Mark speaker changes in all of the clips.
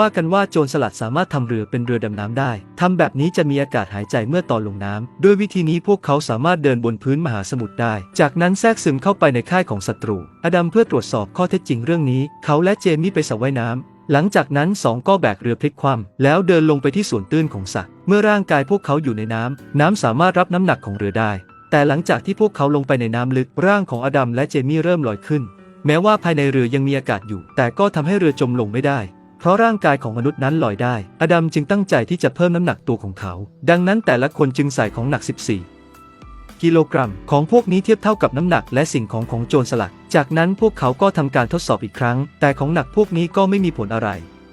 Speaker 1: ว่ากันว่าโจรสลัดสามารถทำเรือเป็นเรือดำน้ำได้ ทำแบบนี้จะมีอากาศหายใจเมื่อตอนลงน้ำ ด้วยวิธีนี้พวกเขาสามารถเดินบนพื้นมหาสมุทรได้ จากนั้นแทรกซึมเข้าไปในค่ายของศัตรู อดัมเพื่อตรวจสอบข้อเท็จจริงเรื่องนี้ เขาและเจมี่ไปสระว่ายน้ำหลังจากนั้นสองก็แบกเรือพลิกคว่ำแล้วเดินลงไปที่ส่วนตื้นของสระเมื่อร่างกายพวกเขาอยู่ในน้ำ น้ำสามารถรับน้ำหนักของเรือได้ แต่หลังจากที่พวกเขาลงไปในน้ำลึกร่างของอดัมและเจมี่เริ่มลอยขึ้น แม้ว่าภายในเรือยังมีอากาศอยู่ แต่ก็ทำให้เรือจมลงไม่ได้ เพราะร่างกายของมนุษย์นั้นลอยได้ อดัมจึงตั้งใจที่จะเพิ่มน้ำหนักตัวของเขา ดังนั้นแต่ละคนจึงใส่ของหนัก 14 กิโลกรัม ของพวกนี้เทียบเท่ากับน้ำหนักและสิ่งของของโจรสลัด จากนั้นพวกเขาก็ทำการทดสอบอีกครั้ง แต่ของหนักพวกนี้ก็ไม่มีผลอะไร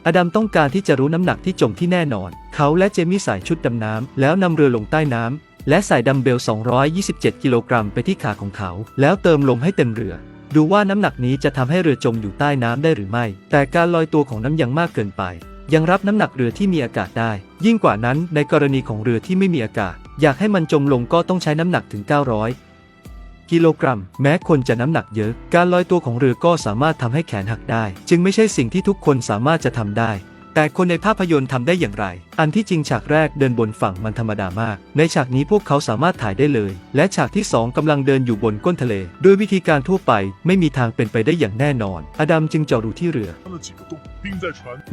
Speaker 1: อดัมต้องการที่จะรู้น้ำหนักที่จมที่แน่นอน เขาและเจมี่ใส่ชุดดำน้ำแล้วนำเรือลงใต้น้ำและใส่ดัมเบล 227 กิโลกรัมไปที่ขาของเขา แล้วเติมลมให้เต็มเรือ ดูว่าน้ำหนักนี้จะทำให้เรือจมอยู่ใต้น้ำได้หรือไม่ แต่การลอยตัวของน้ำยังมากเกินไป ยังรับน้ำหนักเรือที่มีอากาศได้ ยิ่งกว่านั้นในกรณีของเรือที่ไม่มีอากาศ อยากให้มันจมลงก็ต้องใช้น้ำหนักถึง 900กิโลกรัม แม้คนจะน้ำหนักเยอะ การลอยตัวของเรือก็สามารถทำให้แขนหักได้ จึงไม่ใช่สิ่งที่ทุกคนสามารถจะทำได้ แต่คนในภาพยนตร์ทำได้อย่างไร อันที่จริงฉากแรกเดินบนฝั่งมันธรรมดามาก ในฉากนี้พวกเขาสามารถถ่ายได้เลย และฉากที่ 2 กำลังเดินอยู่บนก้นทะเล ด้วยวิธีการทั่วไปไม่มีทางเป็นไปได้อย่างแน่นอน อดัมจึงจอดดูที่เรือ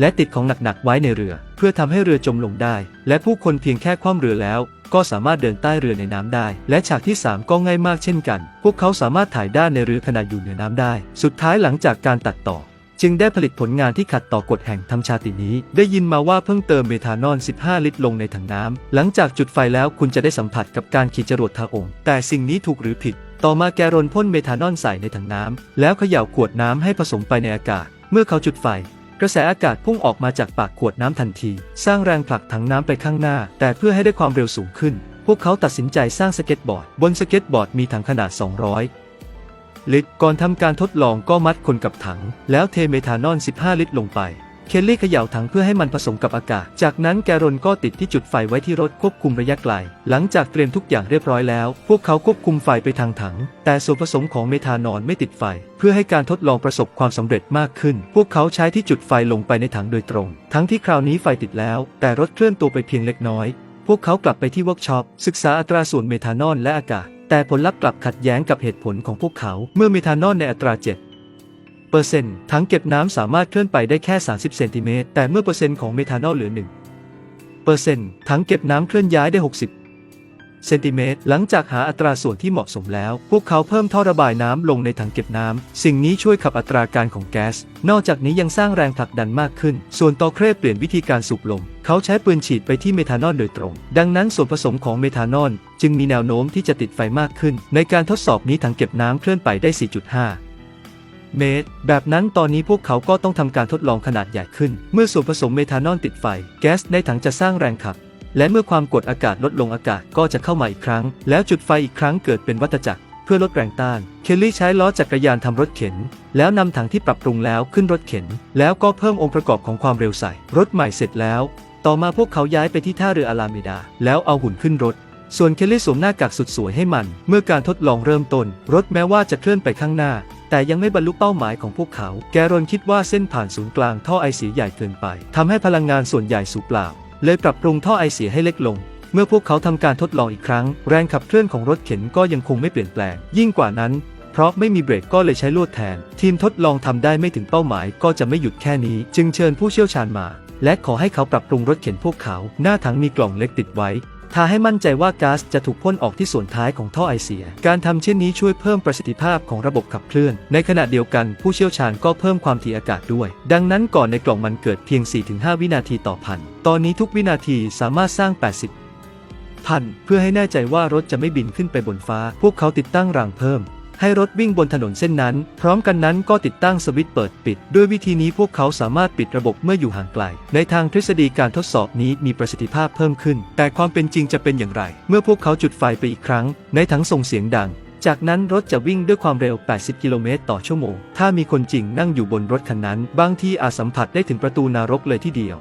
Speaker 1: และติดของหนักๆไว้ในเรือ เพื่อทำให้เรือจมลงได้ และผู้คนเพียงแค่คว่ำเรือแล้วก็สามารถเดินใต้เรือในน้ำได้ และฉากที่ 3 ก็ง่ายมากเช่นกัน พวกเขาสามารถถ่ายด้านในเรือขณะอยู่เหนือน้ำได้ สุดท้ายหลังจากการตัดต่อ จึงได้ผลิตผลงานที่ขัดต่อกฎแห่งธรรมชาตินี้ ได้ยินมาว่าเพิ่งเติมเมทานอล 15 ลิตรลงในถังน้ำ หลังจากจุดไฟแล้วคุณจะได้สัมผัสกับการขี่จรวดทางองค์ แต่สิ่งนี้ถูกหรือผิด ต่อมาแกรนพ่นเมทานอลใส่ในถังน้ำ แล้วเขย่าขวดน้ำให้ผสมไปในอากาศ เมื่อเขาจุดไฟกระแสอากาศพุ่งออกมาจากปากขวดน้ำทันที สร้างแรงผลักถังน้ำไปข้างหน้า แต่เพื่อให้ได้ความเร็วสูงขึ้น พวกเขาตัดสินใจสร้างสเก็ตบอร์ด บนสเก็ตบอร์ดมีถังขนาด 200 ลิตรก่อนทำการทดลองก็มัดคนกับถัง แล้วเทเมทานอล 15 ลิตรลงไป เคลลี่เขย่าถังเพื่อให้มันผสมกับอากาศ จากนั้นแกรนก็ติดที่จุดไฟไว้ที่รถควบคุมระยะไกล หลังจากเตรียมทุกอย่างเรียบร้อยแล้ว พวกเขาควบคุมไฟไปทางถัง แต่ส่วนผสมของเมทานอลไม่ติดไฟ เพื่อให้การทดลองประสบความสำเร็จมากขึ้น พวกเขาใช้ที่จุดไฟลงไปในถังโดยตรง ทั้งที่คราวนี้ไฟติดแล้ว แต่รถเคลื่อนตัวไปเพียงเล็กน้อย พวกเขากลับไปที่เวิร์กช็อปศึกษาอัตราส่วนเมทานอลและอากาศ แต่ผลลัพธ์กลับขัดแย้งกับเหตุผลของพวกเขา เมื่อเมทานอลในอัตรา 7เปอร์เซ็นต์ถังเก็บน้ำสามารถเคลื่อนไปได้แค่ 30 เซนติเมตร แต่เมื่อเปอร์เซ็นต์ของเมทานอลเหลือ1เปอร์เซ็นต์ถังเก็บน้ำเคลื่อนย้ายได้ 60 เซนติเมตร หลังจากหาอัตราส่วนที่เหมาะสมแล้ว พวกเขาเพิ่มท่อระบายน้ำลงในถังเก็บน้ำสิ่งนี้ช่วยขับอัตราการของแก๊ส นอกจากนี้ยังสร้างแรงผลักดันมากขึ้น ส่วนตอเครเปลี่ยนวิธีการสูบลม เขาใช้ปืนฉีดไปที่เมทานอลโดยตรง ดังนั้นส่วนผสมของเมทานอลจึงมีแนวโน้มที่จะติดไฟมากขึ้น ในการทดสอบนี้ถังเก็บน้ำเคลื่อนไปได้ 4.5เมตร แบบนั้นตอนนี้พวกเขาก็ต้องทำการทดลองขนาดใหญ่ขึ้น เมื่อส่วนผสมเมทานอลติดไฟ แก๊สในถังจะสร้างแรงขับ และเมื่อความกดอากาศลดลงอากาศก็จะเข้ามาอีกครั้ง แล้วจุดไฟอีกครั้งเกิดเป็นวัฏจักร เพื่อลดแรงต้าน เคลลี่ใช้ล้อจักรยานทำรถเข็น แล้วนำถังที่ปรับปรุงแล้วขึ้นรถเข็น แล้วก็เพิ่มองค์ประกอบของความเร็วใส่ รถใหม่เสร็จแล้ว ต่อมาพวกเขาย้ายไปที่ท่าเรืออาราเมดา แล้วเอาหุ่นขึ้นรถส่วนเคลลี่สวมหน้ากากสุดสวยให้มัน เมื่อการทดลองเริ่มต้น รถแม้ว่าจะเคลื่อนไปข้างหน้า แต่ยังไม่บรรลุเป้าหมายของพวกเขา แกรอนคิดว่าเส้นผ่านศูนย์กลางท่อไอเสียใหญ่เกินไปทำให้พลังงานส่วนใหญ่สูญเปล่า เลยปรับปรุงท่อไอเสียให้เล็กลง เมื่อพวกเขาทำการทดลองอีกครั้ง แรงขับเคลื่อนของรถเข็นก็ยังคงไม่เปลี่ยนแปลง ยิ่งกว่านั้น เพราะไม่มีเบรกก็เลยใช้ลวดแทน ทีมทดลองทำได้ไม่ถึงเป้าหมายก็จะไม่หยุดแค่นี้ จึงเชิญผู้เชี่ยวชาญมา และขอให้เขาปรับปรุงรถเข็นพวกเขา หน้าถังมีกล่องเล็กติดไว้ ทาให้มั่นใจว่าก๊าซจะถูกพ่นออกที่ส่วนท้ายของท่อไอเสีย การทำเช่นนี้ช่วยเพิ่มประสิทธิภาพของระบบขับเคลื่อน ในขณะเดียวกันผู้เชี่ยวชาญก็เพิ่มความถี่อากาศด้วย ดังนั้นก่อนในกล่องมันเกิดเพียง 4-5 วินาทีต่อพัน ตอนนี้ทุกวินาทีสามารถสร้าง 80 พัน เพื่อให้แน่ใจว่ารถจะไม่บินขึ้นไปบนฟ้า พวกเขาติดตั้งรางเพิ่ม ให้รถวิ่งบนถนนเส้นนั้น พร้อมกันนั้นก็ติดตั้งสวิตช์เปิดปิด ด้วยวิธีนี้พวกเขาสามารถปิดระบบเมื่ออยู่ห่างไกล ในทางทฤษฎีการทดสอบนี้มีประสิทธิภาพเพิ่มขึ้น แต่ความเป็นจริงจะเป็นอย่างไร เมื่อพวกเขาจุดไฟไปอีกครั้ง ในถังส่งเสียงดังจากนั้นรถจะวิ่งด้วยความเร็ว 80 กิโลเมตรต่อชั่วโมง ถ้ามีคนจริงนั่งอยู่บนรถคันนั้น บางทีอาจสัมผัสได้ถึงประตูนรกเลยทีเดียว